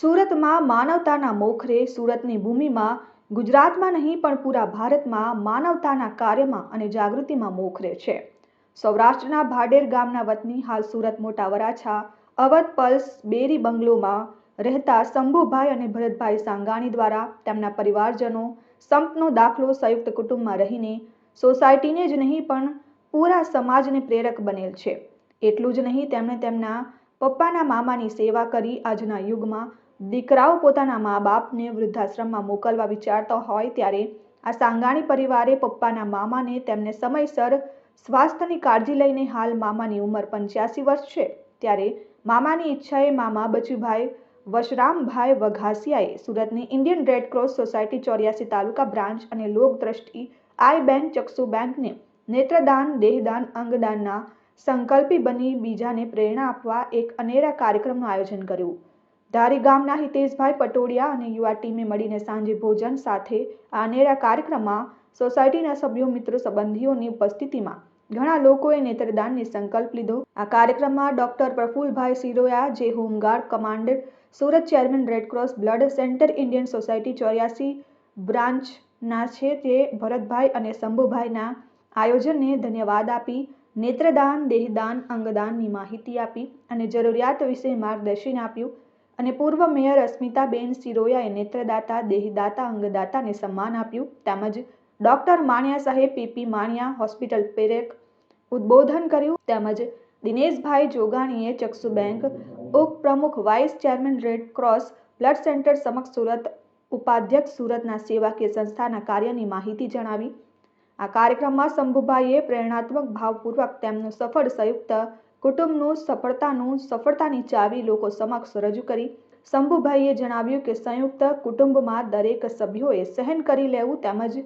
સુરતમાં માનવતાના મોખરે સુરતની ભૂમિમાં, ગુજરાતમાં નહીં પણ પૂરા ભારતમાં માનવતાના કાર્યમાં અને જાગૃતિમાં મોખરે છે. સૌરાષ્ટ્રના ભાડેર ગામના વતની હાલ સુરત મોટા વરાછા, અવધ પલ્સ, બેરી બંગલોમાં રહેતા શંભુભાઈ અને ભરતભાઈ સાંગાણી દ્વારા તેમના પરિવારજનો, સંપનો દાખલો સંયુક્ત કુટુંબમાં રહીને સોસાયટીને જ નહીં પણ પૂરા સમાજને પ્રેરક બનેલ છે. એટલું જ નહીં, તેમણે તેમના પપ્પાના મામાની સેવા કરી આજના યુગમાં દીકરાઓ પોતાના મા બાપને વૃદ્ધાશ્રમમાં મોકલવા વિચારતા હોય ત્યારે આ સાંગાણી પરિવારે પપ્પાના મામાને તેમને સમયસર સ્વાસ્થ્યની કાળજી લઈને હાલ મામાની ઉંમર પંચ્યાસી વર્ષ છે. ત્યારે મામાની ઈચ્છાએ મામા બચુભાઈ વશરામભાઈ વઘાસિયાએ સુરતની ઇન્ડિયન રેડ ક્રોસ સોસાયટી ચોર્યાસી તાલુકા બ્રાન્ચ અને લોક દ્રષ્ટિ આઈ બેંક ચક્ષુ બેંકને નેત્રદાન, દેહદાન, અંગદાનના સંકલ્પી બની બીજાને પ્રેરણા આપવા એક અનેરા કાર્યક્રમનું આયોજન કર્યું. ધારી ગામના હિતેશભાઈ પટોડિયા અને યુવા ટીમે મળીને સાંજે ભોજન સાથે આ અનેરા કાર્યક્રમમાં સોસાયટીના સભ્યો, મિત્રો, સંબંધીઓની ઉપસ્થિતિમાં ઘણા લોકોએ નેત્રદાનની સંકલ્પ લીધો. આ કાર્યક્રમમાં ડોક્ટર પ્રફુલભાઈ સિરોયા, જે home guard commander, Surat chairman red cross blood centre Indian society ચોર્યાસી બ્રાન્ચના છે તે ભરતભાઈ અને શંભુભાઈના આયોજનને ધન્યવાદ આપી, નેત્રદાન, દેહદાન, અંગદાનની માહિતી આપી અને જરૂરિયાત વિશે માર્ગદર્શન આપ્યું. અને પૂર્વ મેયર અસ્મિતાબેન સિરોયાએ નેત્રદાતા, દેહદાતા, અંગદાતાને સન્માન આપ્યું. તેમજ ડોક્ટર માણિયા સાહેબ, પીપી માણિયા, હોસ્પિટલ પેરેક ઉદ્બોધન કર્યું. તેમજ દિનેશભાઈ જોગાણીએ ચક્ષુ બેંક ઉપપ્રમુખ vice chairman red cross blood centre સમક્ષ સુરત ઉપાધ્યક્ષ સુરતના સેવાકીય સંસ્થાના કાર્યની માહિતી જણાવી. આ કાર્યક્રમમાં શંભુભાઈએ પ્રેરણાત્મક, ભાવપૂર્વક તેમનું સફળ સંયુક્ત કુટુંબનું સફળતાનું સફળતાની ચાવી લોકો સમક્ષ રજૂ કરી. શંભુભાઈએ જણાવ્યું કે સંયુક્ત કુટુંબમાં દરેક સભ્યોએ સહન કરી લેવું તેમજ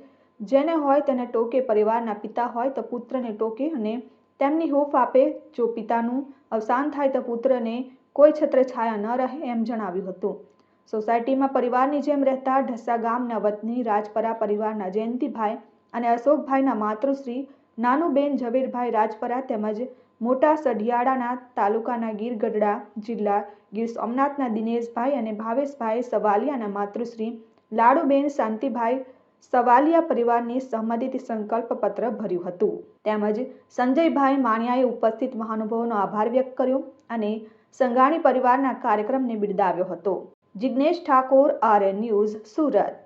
જેને હોય તેને ટોકે પરિવારના પિતા હોય તો પુત્રને ટોકે અને તેમની હૂફ આપે. જો પિતાનું અવસાન થાય તો પુત્રને કોઈ છત્રછાયા ન રહે એમ જણાવ્યું હતું. સોસાયટીમાં પરિવારની જેમ રહેતા ઢસા ગામના વતની રાજપરા પરિવારના જયંતિભાઈ અને અશોકભાઈના માતૃશ્રી નાનુબેન ઝવેરભાઈ રાજપરા તેમજ મોટા સઢિયાળાના તાલુકાના ગીર ગઢડા જિલ્લા ગીર સોમનાથના દિનેશભાઈ અને ભાવેશભાઈ સવાલિયાના માતૃશ્રી લાડુબેન શાંતિભાઈ સવાલિયા પરિવારની સહમતિથી સંકલ્પ પત્ર ભર્યું હતું. તેમજ સંજયભાઈ માણિયાએ ઉપસ્થિત મહાનુભાવોનો આભાર વ્યક્ત કર્યો અને સંઘાણી પરિવારના કાર્યક્રમને બિરદાવ્યો હતો. Jignesh Thakor, RN news, Surat.